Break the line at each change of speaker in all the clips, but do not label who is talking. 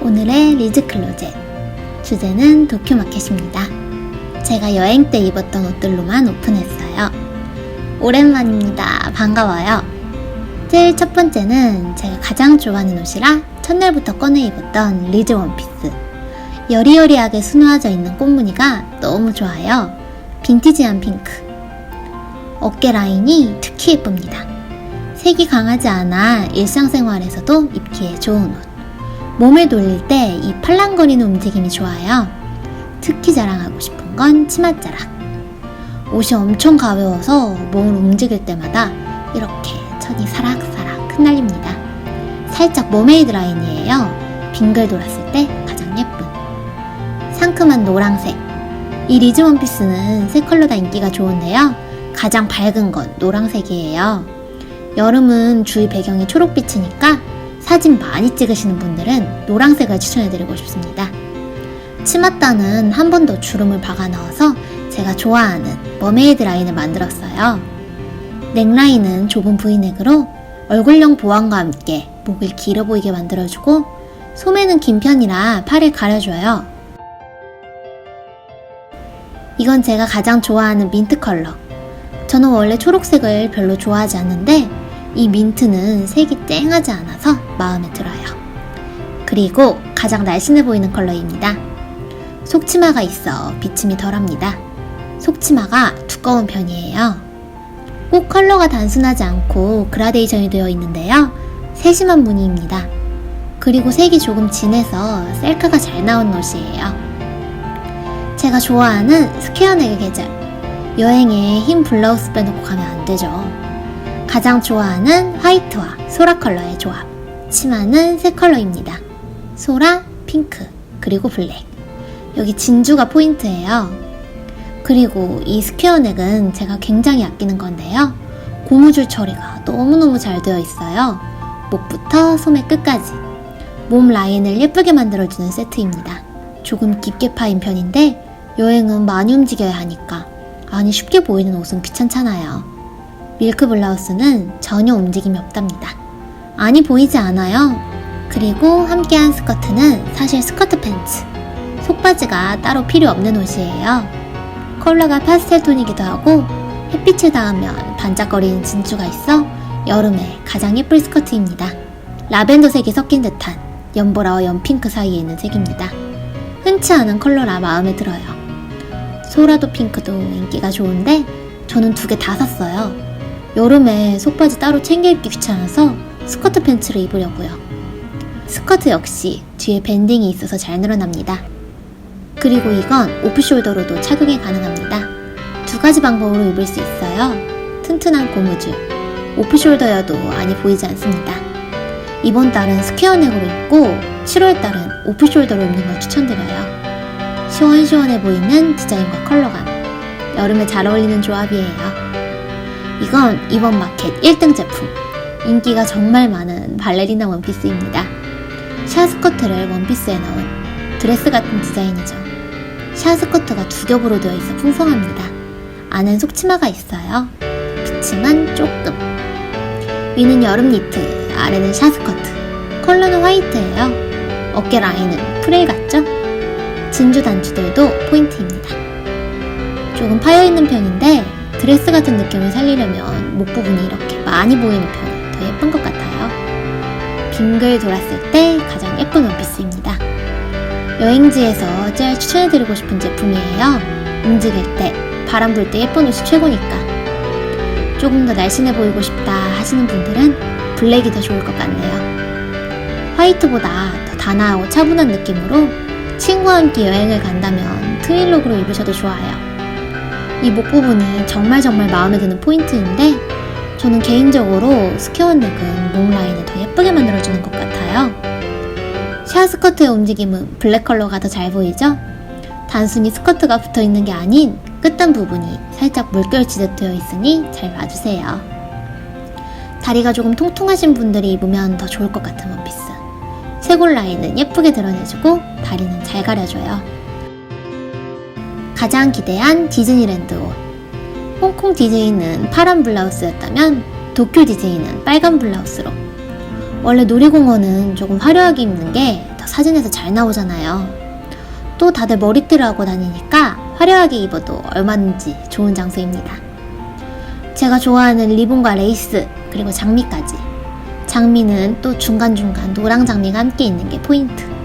오늘의 리즈 클로젯 주제는 도쿄마켓입니다. 제가 여행 때 입었던 옷들로만 오픈했어요. 오랜만입니다. 반가워요. 제일 첫 번째는 제가 가장 좋아하는 옷이라 첫날부터 꺼내 입었던 리즈 원피스. 여리여리하게 수놓아져 있는 꽃무늬가 너무 좋아요. 빈티지한 핑크. 어깨 라인이 특히 예쁩니다. 색이 강하지 않아 일상생활에서도 입기에 좋은 옷. 몸을 돌릴 때 이 팔랑거리는 움직임이 좋아요. 특히 자랑하고 싶은 건 치맛자락. 옷이 엄청 가벼워서 몸을 움직일 때마다 이렇게 천이 사락사락 흩날립니다. 살짝 머메이드 라인이에요. 빙글 돌았을 때 가장 예쁜. 상큼한 노랑색. 이 리즈 원피스는 세 컬러 다 인기가 좋은데요. 가장 밝은 건 노랑색이에요. 여름은 주위 배경이 초록빛이니까 사진 많이 찍으시는 분들은 노란색을 추천해드리고 싶습니다. 치맛단은 한 번 더 주름을 박아 넣어서 제가 좋아하는 머메이드 라인을 만들었어요. 넥라인은 좁은 브이넥으로 얼굴형 보완과 함께 목을 길어 보이게 만들어주고 소매는 긴 편이라 팔을 가려줘요. 이건 제가 가장 좋아하는 민트 컬러. 저는 원래 초록색을 별로 좋아하지 않는데 이 민트는 색이 쨍하지 않아서 마음에 들어요. 그리고 가장 날씬해 보이는 컬러입니다. 속치마가 있어 비침이 덜합니다. 속치마가 두꺼운 편이에요. 꼭 컬러가 단순하지 않고 그라데이션이 되어 있는데요. 세심한 무늬입니다. 그리고 색이 조금 진해서 셀카가 잘 나온 옷이에요. 제가 좋아하는 스퀘어넥의 계절. 여행에 흰 블라우스 빼놓고 가면 안 되죠. 가장 좋아하는 화이트와 소라 컬러의 조합. 치마는 세 컬러입니다. 소라, 핑크, 그리고 블랙. 여기 진주가 포인트예요. 그리고 이 스퀘어 넥은 제가 굉장히 아끼는 건데요. 고무줄 처리가 너무너무 잘 되어 있어요. 목부터 소매 끝까지. 몸 라인을 예쁘게 만들어주는 세트입니다. 조금 깊게 파인 편인데 여행은 많이 움직여야 하니까 안이 쉽게 보이는 옷은 귀찮잖아요. 밀크 블라우스는 전혀 움직임이 없답니다. 안이 보이지 않아요. 그리고 함께한 스커트는 사실 스커트 팬츠. 속바지가 따로 필요 없는 옷이에요. 컬러가 파스텔 톤이기도 하고 햇빛에 닿으면 반짝거리는 진주가 있어 여름에 가장 예쁠 스커트입니다. 라벤더 색이 섞인 듯한 연보라와 연핑크 사이에 있는 색입니다. 흔치 않은 컬러라 마음에 들어요. 소라도 핑크도 인기가 좋은데 저는 두 개 다 샀어요. 여름에 속바지 따로 챙겨 입기 귀찮아서 스커트 팬츠를 입으려고요. 스커트 역시 뒤에 밴딩이 있어서 잘 늘어납니다. 그리고 이건 오프숄더로도 착용이 가능합니다. 두 가지 방법으로 입을 수 있어요. 튼튼한 고무줄, 오프숄더여도 안이 보이지 않습니다. 이번 달은 스퀘어 넥으로 입고 7월 달은 오프숄더로 입는 걸 추천드려요. 시원시원해 보이는 디자인과 컬러감, 여름에 잘 어울리는 조합이에요. 이건 이번 마켓 1등 제품. 인기가 정말 많은 발레리나 원피스입니다. 샤스커트를 원피스에 넣은 드레스 같은 디자인이죠. 샤스커트가 두 겹으로 되어 있어 풍성합니다. 안엔 속치마가 있어요. 비치만 조금. 위는 여름 니트, 아래는 샤스커트. 컬러는 화이트예요. 어깨 라인은 프릴 같죠? 진주 단추들도 포인트입니다. 조금 파여있는 편인데 드레스 같은 느낌을 살리려면 목 부분이 이렇게 많이 보이는 편이 더 예쁜 것 같아요. 빙글 돌았을 때 가장 예쁜 원피스입니다. 여행지에서 제일 추천해드리고 싶은 제품이에요. 움직일 때, 바람 불 때 예쁜 옷이 최고니까. 조금 더 날씬해 보이고 싶다 하시는 분들은 블랙이 더 좋을 것 같네요. 화이트보다 더 단아하고 차분한 느낌으로 친구와 함께 여행을 간다면 트윌룩으로 입으셔도 좋아요. 이 목 부분이 정말 정말 마음에 드는 포인트인데 저는 개인적으로 스퀘어 넥은 목 라인을 더 예쁘게 만들어주는 것 같아요. 샤 스커트의 움직임은 블랙 컬러가 더 잘 보이죠? 단순히 스커트가 붙어 있는 게 아닌 끝단 부분이 살짝 물결치듯 되어 있으니 잘 봐주세요. 다리가 조금 통통하신 분들이 입으면 더 좋을 것 같은 원피스. 쇄골 라인은 예쁘게 드러내주고 다리는 잘 가려줘요. 가장 기대한 디즈니랜드 옷. 홍콩 디제이는 파란 블라우스였다면 도쿄 디제이는 빨간 블라우스로. 원래 놀이공원은 조금 화려하게 입는 게 더 사진에서 잘 나오잖아요. 또 다들 머리띠를 하고 다니니까 화려하게 입어도 얼마든지 좋은 장소입니다. 제가 좋아하는 리본과 레이스, 그리고 장미까지. 장미는 또 중간중간 노랑 장미가 함께 있는 게 포인트.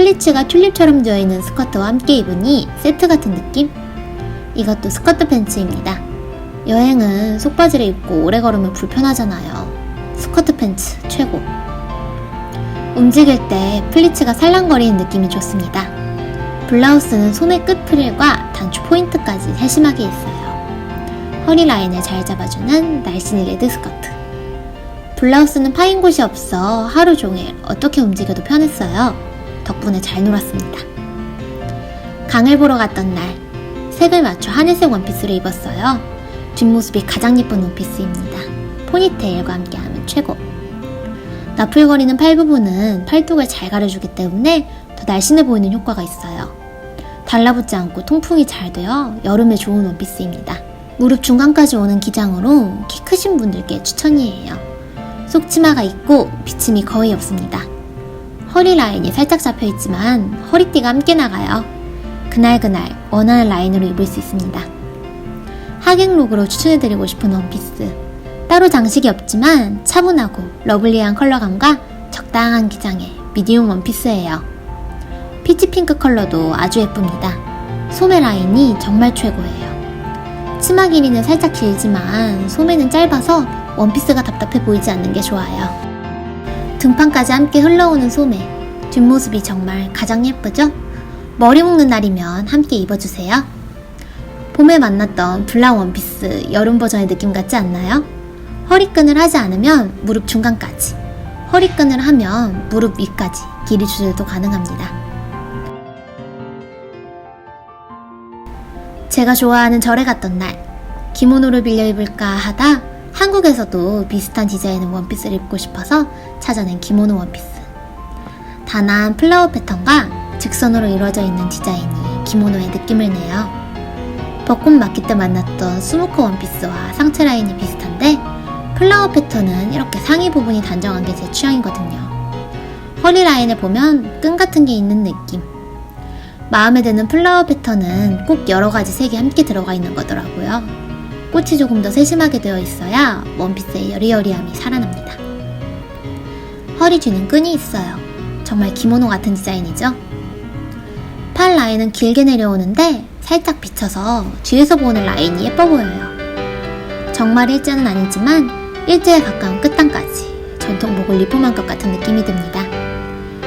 플리츠가 튤립처럼 되어 있는 스커트와 함께 입으니 세트 같은 느낌? 이것도 스커트 팬츠입니다. 여행은 속바지를 입고 오래 걸으면 불편하잖아요. 스커트 팬츠 최고. 움직일 때 플리츠가 살랑거리는 느낌이 좋습니다. 블라우스는 소매 끝 프릴과 단추 포인트까지 세심하게 있어요. 허리 라인을 잘 잡아주는 날씬이 레드 스커트. 블라우스는 파인 곳이 없어 하루 종일 어떻게 움직여도 편했어요. 덕분에 잘 놀았습니다. 강을 보러 갔던 날, 색을 맞춰 하늘색 원피스를 입었어요. 뒷모습이 가장 예쁜 원피스입니다. 포니테일과 함께하면 최고. 나풀거리는 팔 부분은 팔뚝을 잘 가려주기 때문에 더 날씬해 보이는 효과가 있어요. 달라붙지 않고 통풍이 잘 되어 여름에 좋은 원피스입니다. 무릎 중간까지 오는 기장으로 키 크신 분들께 추천이에요. 속치마가 있고 비침이 거의 없습니다. 허리 라인이 살짝 잡혀 있지만 허리띠가 함께 나가요. 그날그날 원하는 라인으로 입을 수 있습니다. 하객룩으로 추천해드리고 싶은 원피스. 따로 장식이 없지만 차분하고 러블리한 컬러감과 적당한 기장의 미디움 원피스예요. 피치핑크 컬러도 아주 예쁩니다. 소매 라인이 정말 최고예요. 치마 길이는 살짝 길지만 소매는 짧아서 원피스가 답답해 보이지 않는 게 좋아요. 등판까지 함께 흘러오는 소매. 뒷모습이 정말 가장 예쁘죠? 머리 묶는 날이면 함께 입어주세요. 봄에 만났던 블랑 원피스 여름 버전의 느낌 같지 않나요? 허리끈을 하지 않으면 무릎 중간까지, 허리끈을 하면 무릎 위까지 길이 조절도 가능합니다. 제가 좋아하는 절에 갔던 날, 기모노를 빌려 입을까 하다 한국에서도 비슷한 디자인의 원피스를 입고 싶어서 찾아낸 기모노 원피스. 단아한 플라워 패턴과 직선으로 이루어져 있는 디자인이 기모노의 느낌을 내요. 벚꽃 맞기 때 만났던 스모커 원피스와 상체 라인이 비슷한데 플라워 패턴은 이렇게 상의 부분이 단정한 게 제 취향이거든요. 허리 라인을 보면 끈 같은 게 있는 느낌. 마음에 드는 플라워 패턴은 꼭 여러 가지 색이 함께 들어가 있는 거더라고요. 꽃이 조금 더 세심하게 되어 있어야 원피스의 여리여리함이 살아납니다. 허리 뒤는 끈이 있어요. 정말 기모노 같은 디자인이죠? 팔 라인은 길게 내려오는데 살짝 비쳐서 뒤에서 보는 라인이 예뻐 보여요. 정말 일자는 아니지만 일자에 가까운 끝단까지 전통 목을 리폼한 것 같은 느낌이 듭니다.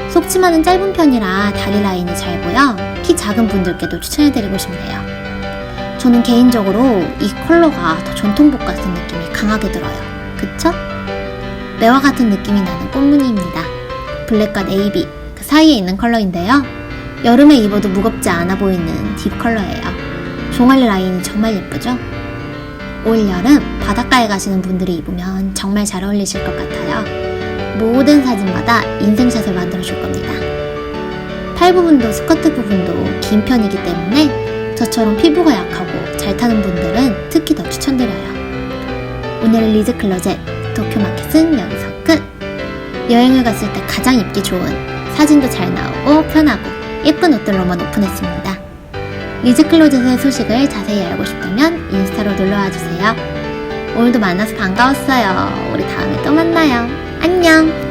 속치마는 짧은 편이라 다리 라인이 잘 보여 키 작은 분들께도 추천해드리고 싶네요. 저는 개인적으로 이 컬러가 더 전통복 같은 느낌이 강하게 들어요. 그쵸? 매화 같은 느낌이 나는 꽃무늬입니다. 블랙과 네이비 그 사이에 있는 컬러인데요. 여름에 입어도 무겁지 않아 보이는 딥 컬러예요. 종아리 라인이 정말 예쁘죠? 올 여름 바닷가에 가시는 분들이 입으면 정말 잘 어울리실 것 같아요. 모든 사진마다 인생샷을 만들어 줄 겁니다. 팔 부분도 스커트 부분도 긴 편이기 때문에 저처럼 피부가 약하고 잘 타는 분들은 특히 더 추천드려요. 오늘 리즈 클로젯 도쿄 마켓은 여기서 끝! 여행을 갔을 때 가장 입기 좋은 사진도 잘 나오고 편하고 예쁜 옷들로만 오픈했습니다. 리즈 클로젯의 소식을 자세히 알고 싶다면 인스타로 놀러와 주세요. 오늘도 만나서 반가웠어요. 우리 다음에 또 만나요. 안녕!